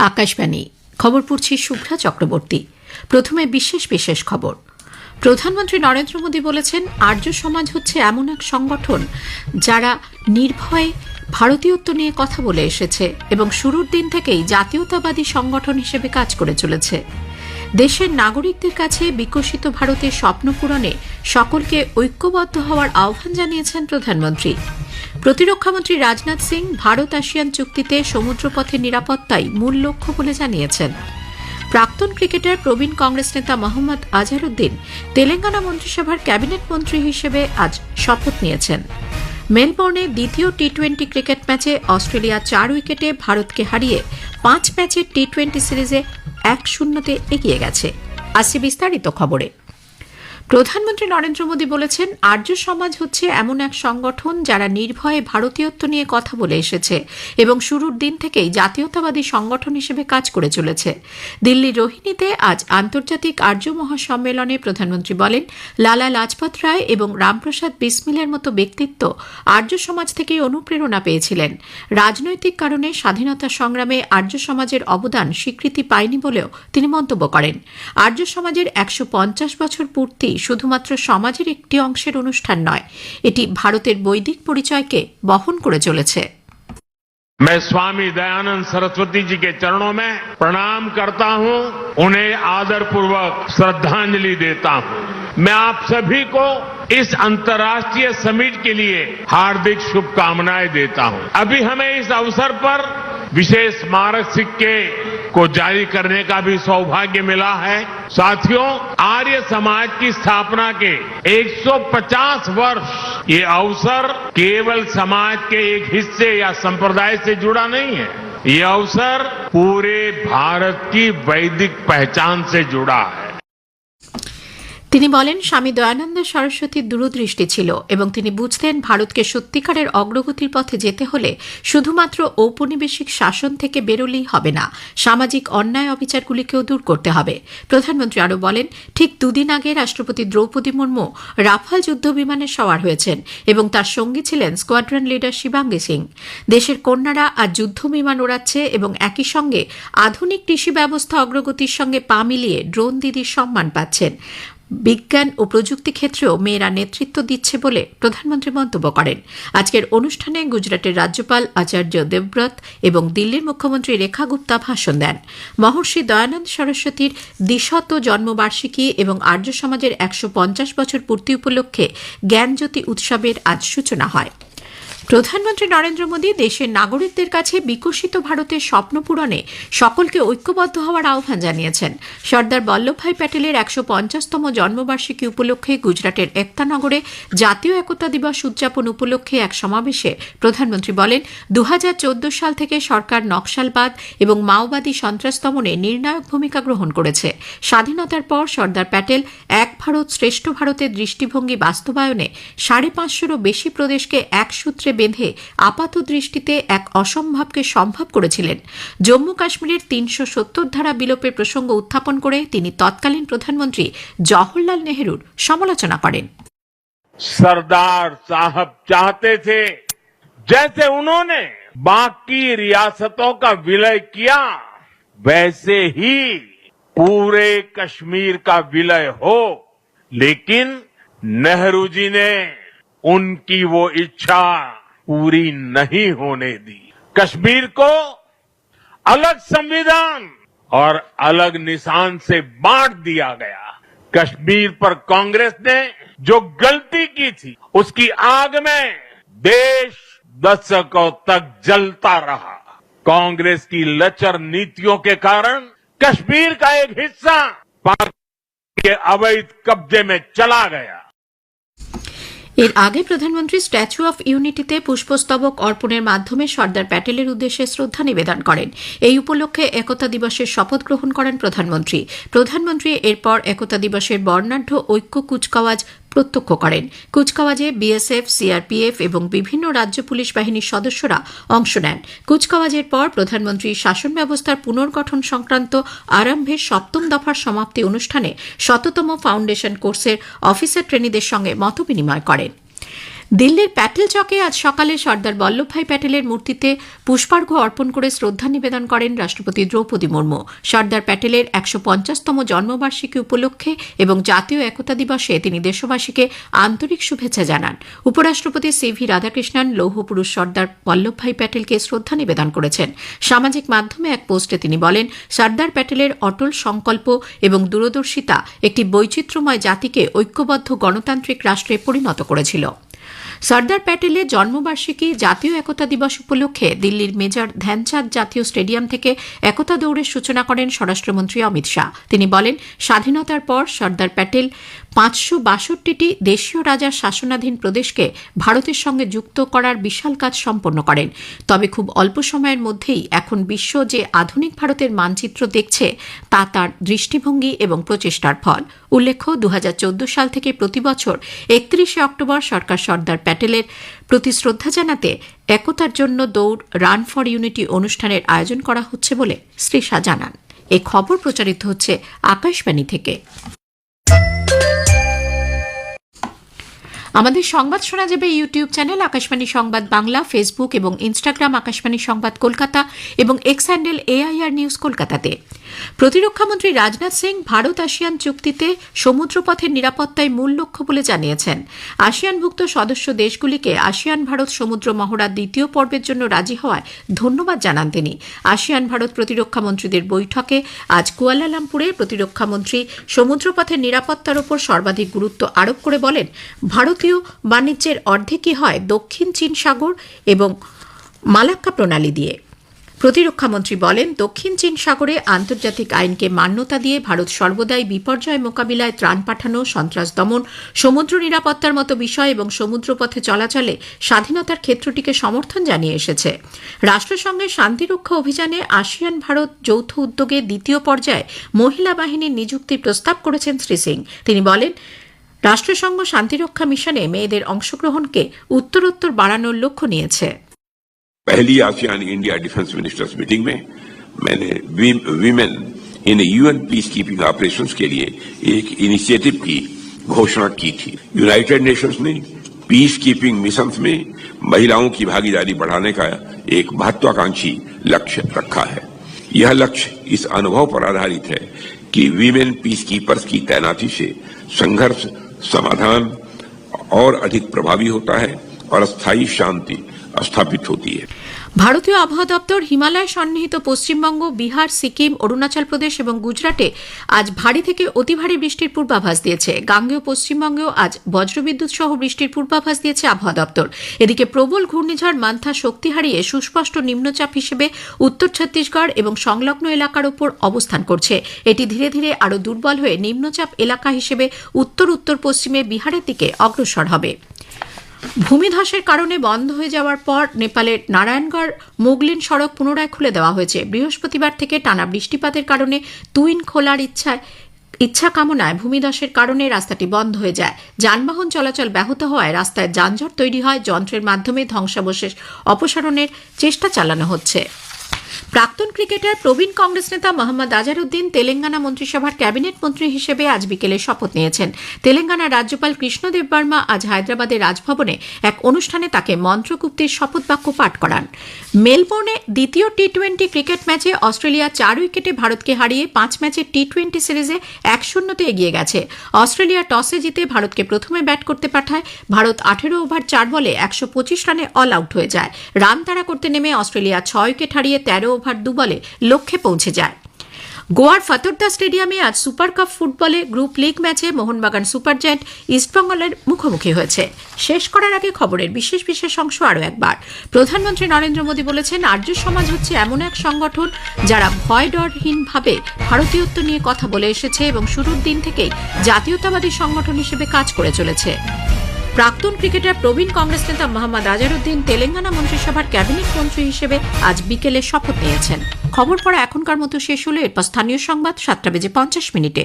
আকাশবাণী। খবর পড়ছি শুভ্রা চক্রবর্তী। প্রথমে বিশেষ বিশেষ খবর। প্রধানমন্ত্রী নরেন্দ্র মোদী বলেছেন, আর্য সমাজ হচ্ছে এমন এক সংগঠন যারা নির্ভয়ে ভারতীয়ত্ব নিয়ে কথা বলে এসেছে এবং শুরুর দিন থেকেই জাতীয়তাবাদী সংগঠন হিসেবে কাজ করে চলেছে। দেশের নাগরিকদের কাছে বিকশিত ভারতের স্বপ্ন পূরণে সকলকে ঐক্যবদ্ধ হওয়ার আহ্বান জানিয়েছেন প্রধানমন্ত্রী। প্রতিরক্ষামন্ত্রী রাজনাথ সিং ভারত আসিয়ান চুক্তিতে সমুদ্রপথের নিরাপত্তাই মূল লক্ষ্য বলে জানিয়েছেন। প্রাক্তন ক্রিকেটার প্রবীণ কংগ্রেস নেতা মোহাম্মদ আজহারউদ্দিন তেলেঙ্গানা মন্ত্রিসভার ক্যাবিনেট মন্ত্রী হিসেবে আজ শপথ নিয়েছেন। মেলবোর্নে দ্বিতীয় টি টোয়েন্টি ক্রিকেট ম্যাচে অস্ট্রেলিয়া চার উইকেটে ভারতকে হারিয়ে পাঁচ ম্যাচের টি টোয়েন্টি সিরিজে এক শূন্যতে এগিয়ে গেছে। আসছে বিস্তারিত খবরে। প্রধানমন্ত্রী নরেন্দ্র মোদী বলেছেন, আর্য সমাজ হচ্ছে এমন এক সংগঠন যারা নির্ভয়ে ভারতীয়ত্ব নিয়ে কথা বলে এসেছে এবং শুরুর দিন থেকেই জাতীয়তাবাদী সংগঠন হিসেবে কাজ করে চলেছে। দিল্লির রোহিণীতে আজ আন্তর্জাতিক আর্য মহাসম্মেলনে প্রধানমন্ত্রী বলেন, লালা লাজপত রায় এবং রামপ্রসাদ বিসমিলের মতো ব্যক্তিত্ব আর্য সমাজ থেকে অনুপ্রেরণা পেয়েছিলেন। রাজনৈতিক কারণে স্বাধীনতা সংগ্রামে আর্য সমাজের অবদান স্বীকৃতি পায়নি বলেও তিনি মন্তব্য করেন। আর্য সমাজের একশো পঞ্চাশ বছর পূর্তি শুধুমাত্র সমাজের একটি অংশের অনুষ্ঠান নয় এটি ভারতের বৈদিক পরিচয়কে বহন করে চলেছে मैं स्वामी दयानंद सरस्वती जी के चरणों में प्रणाम करता हूं उन्हें आदर पूर्वक श्रद्धांजलि देता हूं मैं आप सभी को इस अंतर्राष्ट्रीय समिट के लिए हार्दिक शुभकामनाएं देता हूं अभी हमें इस अवसर पर विशेष स्मारक सिक्के को जारी करने का भी सौभाग्य मिला है। साथियों, आर्य समाज की स्थापना के 150 वर्ष ये अवसर केवल समाज के एक हिस्से या संप्रदाय से जुड़ा नहीं है। ये अवसर पूरे भारत की वैदिक पहचान से जुड़ा है। তিনি বলেন, স্বামী দয়ানন্দ সরস্বতীর দূরদৃষ্টি ছিল এবং তিনি বুঝতেন ভারতকে সত্যিকারের অগ্রগতির পথে যেতে হলে শুধুমাত্র ঔপনিবেশিক শাসন থেকে বেরোলেই হবে না, সামাজিক অন্যায় অবিচারগুলিকেও দূর করতে হবে। প্রধানমন্ত্রী আরও বলেন, ঠিক দুদিন আগে রাষ্ট্রপতি দ্রৌপদী মুর্মু রাফাল যুদ্ধ বিমানে সওয়ার হয়েছেন এবং তার সঙ্গী ছিলেন স্কোয়াড্রন লিডার শিবাঙ্গী সিং। দেশের কন্যারা আজ যুদ্ধ বিমান ওড়াচ্ছে এবং একই সঙ্গে আধুনিক কৃষি ব্যবস্থা অগ্রগতির সঙ্গে পা মিলিয়ে ড্রোন দিদির সম্মান পাচ্ছেন। বিজ্ঞান ও প্রযুক্তি ক্ষেত্রেও মেয়েরা নেতৃত্ব দিচ্ছে বলে প্রধানমন্ত্রী মন্তব্য করেন। আজকের অনুষ্ঠানে গুজরাটের রাজ্যপাল আচার্য দেবব্রত এবং দিল্লির মুখ্যমন্ত্রী রেখা গুপ্তা ভাষণ দেন। মহর্ষি দয়ানন্দ সরস্বতীর দ্বিশত জন্মবার্ষিকী এবং আর্য সমাজের একশো পঞ্চাশ বছর পূর্তি উপলক্ষে জ্ঞানজ্যোতি উৎসবের আজ সূচনা হয়। প্রধানমন্ত্রী নরেন্দ্র মোদী দেশের নাগরিকদের কাছে বিকশিত ভারতের স্বপ্ন পূরণে সকলকে ঐক্যবদ্ধ হওয়ার আহ্বান জানিয়েছেন। সর্দার বল্লভভাই প্যাটেলের একশো পঞ্চাশতম জন্মবার্ষিকী উপলক্ষে গুজরাটের একতানগরে জাতীয় একতা দিবস উদযাপন উপলক্ষে এক সমাবেশে প্রধানমন্ত্রী বলেন দু হাজার চৌদ্দ সাল থেকে সরকার নকশালবাদ এবং মাওবাদী সন্ত্রাস দমনে নির্ণায়ক ভূমিকা গ্রহণ করেছে। স্বাধীনতার পর সর্দার প্যাটেল এক ভারত শ্রেষ্ঠ ভারতের দৃষ্টিভঙ্গি বাস্তবায়নে সাড়ে পাঁচশোরও বেশি প্রদেশকে এক সূত্রে বেঁধে আপাত দৃষ্টিতে এক অসম্ভবকে সম্ভব করেছিলেন জম্মু কাশ্মীরের তিনশো সত্তর ধারা বিলোপের প্রসঙ্গ উত্থাপন করে তিনি তৎকালীন প্রধানমন্ত্রী জওহরলাল নেহরুর সমালোচনা করেন सरदार साहब चाहते थे जैसे उन्होंने बाकी रियासतों का विलय किया वैसे ही पूरे कश्मीर का विलय हो लेकिन नेहरू जी ने उनकी वो इच्छा पूरी नहीं होने दी। कश्मीर को अलग संविधान और अलग निशान से बांट दिया गया। कश्मीर पर कांग्रेस ने जो गलती की थी, उसकी आग में देश दशकों तक जलता रहा। कांग्रेस की लचर नीतियों के कारण कश्मीर का एक हिस्सा पाकिस्तान के अवैध कब्जे में चला गया। এর আগে প্রধানমন্ত্রী স্ট্যাচু অফ ইউনিটিতে পুষ্পস্তবক অর্পণের মাধ্যমে সর্দার প্যাটেলের উদ্দেশ্যে শ্রদ্ধা নিবেদন করেন। এই উপলক্ষে একতা দিবসের শপথ গ্রহণ করেন প্রধানমন্ত্রী। প্রধানমন্ত্রী এরপর একতা দিবসের বর্ণাঢ্য ঐক্য কুচকাওয়াজ প্রত্যক্ষ করেন। কুচকাওয়াজে বিএসএফ, সিআরপিএফ এবং বিভিন্ন রাজ্য পুলিশ বাহিনীর সদস্যরা অংশ নেন। কুচকাওয়াজের পর প্রধানমন্ত্রী শাসন ব্যবস্থার পুনর্গঠন সংক্রান্ত আরম্ভের সপ্তম দফার সমাপ্তি অনুষ্ঠানে শততম ফাউন্ডেশন কোর্সের অফিসার ট্রেনীদের সঙ্গে মতবিনিময় করেন। দিল্লির প্যাটেল চকে আজ সকালে সর্দার বল্লভভাই প্যাটেলের মূর্তিতে পুষ্পার্ঘ্য অর্পণ করে শ্রদ্ধা নিবেদন করেন রাষ্ট্রপতি দ্রৌপদী মুর্মু। সর্দার প্যাটেলের একশো পঞ্চাশতম জন্মবার্ষিকী উপলক্ষে এবং জাতীয় একতা দিবসে তিনি দেশবাসীকে আন্তরিক শুভেচ্ছা জানান। উপরাষ্ট্রপতি সি ভি রাধাকৃষ্ণন লৌহ পুরুষ সর্দার বল্লভভাই প্যাটেলকে শ্রদ্ধা নিবেদন করেছেন। সামাজিক মাধ্যমে এক পোস্টে তিনি বলেন, সর্দার প্যাটেলের অটল সংকল্প এবং দূরদর্শিতা একটি বৈচিত্র্যময় জাতিকে ঐক্যবদ্ধ গণতান্ত্রিক রাষ্ট্রে পরিণত করেছিল। সর্দার প্যাটেলের জন্মবার্ষিকী জাতীয় একতা দিবস উপলক্ষে দিল্লির মেজর ধ্যানচাঁদ জাতীয় স্টেডিয়াম থেকে একতা দৌড়ের সূচনা করেন স্বরাষ্ট্রমন্ত্রী অমিত শাহ। তিনি বলেন, স্বাধীনতার পর সর্দার প্যাটেল পাঁচশো বাষট্টিটি দেশীয় রাজার শাসনাধীন প্রদেশকে ভারতের সঙ্গে যুক্ত করার বিশাল কাজ সম্পন্ন করেন। তবে খুব অল্প সময়ের মধ্যেই এখন বিশ্ব যে আধুনিক ভারতের মানচিত্র দেখছে, তা তার দৃষ্টিভঙ্গি এবং প্রচেষ্টার ফল। উল্লেখ্য দু হাজার চৌদ্দ সাল থেকে প্রতি বছর একত্রিশে অক্টোবর সরকার সর্দার প্যাটেলের প্রতি শ্রদ্ধা জানাতে একতার জন্য দৌড়, রান ফর ইউনিটি অনুষ্ঠানের আয়োজন করা হচ্ছে বলে শ্রী শাহ জানান। এই খবর প্রচারিত হচ্ছে আকাশবাণী থেকে। আমাদের সংবাদ শোনা যাবে YouTube channel Akashvani Sangbad Bangla, Facebook এবং ইনস্টাগ্রাম আকাশবাণী সংবাদ কলকাতা এবং এক্স হ্যান্ডেল এআইআর নিউজ কলকাতাতে। প্রতিরক্ষামন্ত্রী রাজনাথ সিং ভারত আসিয়ান চুক্তিতে সমুদ্রপথের নিরাপত্তাই মূল লক্ষ্য বলে জানিয়েছেন। আসিয়ানভুক্ত সদস্য দেশগুলিকে আসিয়ান ভারত সমুদ্র মহড়ার দ্বিতীয় পর্বের জন্য রাজি হওয়ায় ধন্যবাদ জানান তিনি। আসিয়ান ভারত প্রতিরক্ষা মন্ত্রীদের বৈঠকে আজ কুয়ালালামপুরে প্রতিরক্ষামন্ত্রী সমুদ্রপথের নিরাপত্তার উপর সর্বাধিক গুরুত্ব আরোপ করে বলেন, ভারতীয় বাণিজ্যের অর্ধেকই হয় দক্ষিণ চীন সাগর এবং মালাক্কা প্রণালী দিয়ে। প্রতিরক্ষামন্ত্রী বলেন, দক্ষিণ চীন সাগরে আন্তর্জাতিক আইনকে মান্যতা দিয়ে ভারত সর্বদাই বিপর্যয় মোকাবিলায় ত্রাণ পাঠানো, সন্ত্রাস দমন, সমুদ্র নিরাপত্তার মতো বিষয় এবং সমুদ্রপথে চলাচলে স্বাধীনতার ক্ষেত্রটিকে সমর্থন জানিয়ে এসেছে। রাষ্ট্রসংঘের শান্তিরক্ষা অভিযানে আসিয়ান ভারত যৌথ উদ্যোগে দ্বিতীয় পর্যায়ে মহিলা বাহিনীর নিযুক্তির প্রস্তাব করেছেন শ্রী সিং। তিনি বলেন, রাষ্ট্রসংঘ শান্তিরক্ষা মিশনে মেয়েদের অংশগ্রহণকে উত্তরোত্তর বাড়ানোর লক্ষ্য নিয়েছে। पहली ASEAN India defence ministers meeting में मैंने women in UN peacekeeping operation के लिए एक इनिशिएटिव की घोषणा की थी। यूनाइटेड नेशंस ने पीस कीपिंग मिशन में महिलाओं की भागीदारी बढ़ाने का एक महत्वाकांक्षी लक्ष्य रखा है। यह लक्ष्य इस अनुभव पर आधारित है कि वीमेन पीस कीपर्स की तैनाती से संघर्ष, समाधान और अधिक प्रभावी होता है और स्थायी शांति स्थापित होती है ভারতীয় আবহাওয়া দপ্তর হিমালয় সন্নিহিত পশ্চিমবঙ্গ বিহার সিকিম অরুণাচল প্রদেশ এবং গুজরাটে আজ ভারী থেকে অতি ভারী বৃষ্টির পূর্বাভাস দিয়েছে গাঙ্গেয় পশ্চিমবঙ্গেও আজ বজ্রবিদ্যুৎ সহ বৃষ্টির পূর্বাভাস দিয়েছে আবহাওয়া দপ্তর এদিকে প্রবল ঘূর্ণিঝড় মান্থা শক্তি হারিয়ে সুস্পষ্ট নিম্নচাপ হিসেবে উত্তর ছত্তিশগড় এবং সংলগ্ন এলাকার উপর অবস্থান করছে এটি ধীরে ধীরে আরও দুর্বল হয়ে নিম্নচাপ এলাকা হিসেবে উত্তর উত্তর পশ্চিমে বিহারের দিকে অগ্রসর হবে ভূমিধসের কারণে বন্ধ হয়ে যাওয়ার পর নেপালের নারায়ণগড় মোগলিন সড়ক পুনরায় খুলে দেওয়া হয়েছে। বৃহস্পতিবার থেকে টানা বৃষ্টিপাতের কারণে তুইন খোলার ইচ্ছায় ইচ্ছা কামনায় ভূমিধসের কারণে রাস্তাটি বন্ধ হয়ে যায়। যানবাহন চলাচল ব্যাহত হওয়ায় রাস্তায় যানজট তৈরি হয়। যন্ত্রের মাধ্যমে ধ্বংসাবশেষ অপসারণের চেষ্টা চালানো হচ্ছে। প্রাক্তন ক্রিকেটার প্রবীণ কংগ্রেস নেতা মোহাম্মদ আজারউদ্দিন তেলেঙ্গানা মন্ত্রিসভার ক্যাবিনেট মন্ত্রী হিসেবে আজ বিকেলে শপথ নিয়েছেন। তেলেঙ্গানার রাজ্যপাল কৃষ্ণদেব বর্মা আজ হায়দ্রাবাদের রাজভবনে এক অনুষ্ঠানে তাকে মন্ত্রগুপ্তির শপথ বাক্য পাঠ করান। মেলবোর্নে দ্বিতীয় টি টোয়েন্টি ক্রিকেট ম্যাচে অস্ট্রেলিয়া চার উইকেটে ভারতকে হারিয়ে পাঁচ ম্যাচের টি টোয়েন্টি সিরিজে এক শূন্যতে এগিয়ে গেছে। অস্ট্রেলিয়া টসে জিতে ভারতকে প্রথমে ব্যাট করতে পাঠায়। ভারত আঠেরো ওভার চার বলে একশো পঁচিশ রানে অল আউট হয়ে যায়। রান তাড়া করতে নেমে অস্ট্রেলিয়া ছয় উইকেট হারিয়ে তেরো ওভার দু বলে লক্ষ্যে পৌঁছে যায়। গোয়ার ফতর্দা স্টেডিয়ামে আজ সুপার কাপ ফুটবলে গ্রুপ লিগ ম্যাচে মোহনবাগান সুপার জায়েন্ট ইস্টবেঙ্গলের মুখোমুখি হয়েছে। শেষ করার আগে খবরের বিশেষ বিশেষ অংশ আরও একবার। প্রধানমন্ত্রী নরেন্দ্র মোদী বলেছেন, আর্য সমাজ হচ্ছে এমন এক সংগঠন যারা ভয় ডরহীনভাবে ভারতীয়ত্ব নিয়ে কথা বলে এসেছে এবং শুরুর দিন থেকেই জাতীয়তাবাদী সংগঠন হিসেবে কাজ করে চলেছে। প্রাক্তন ক্রিকেটার প্রবীণ কংগ্রেস নেতা মোহাম্মদ আজারউদ্দিন তেলেঙ্গানা মন্ত্রিসভার ক্যাবিনেট মন্ত্রী হিসেবে আজ বিকেলে শপথ নিয়েছেন। খবর পড়া এখনকার মতো শেষ হলে এরপর স্থানীয় সংবাদ সাতটা বেজে পঞ্চাশ মিনিটে।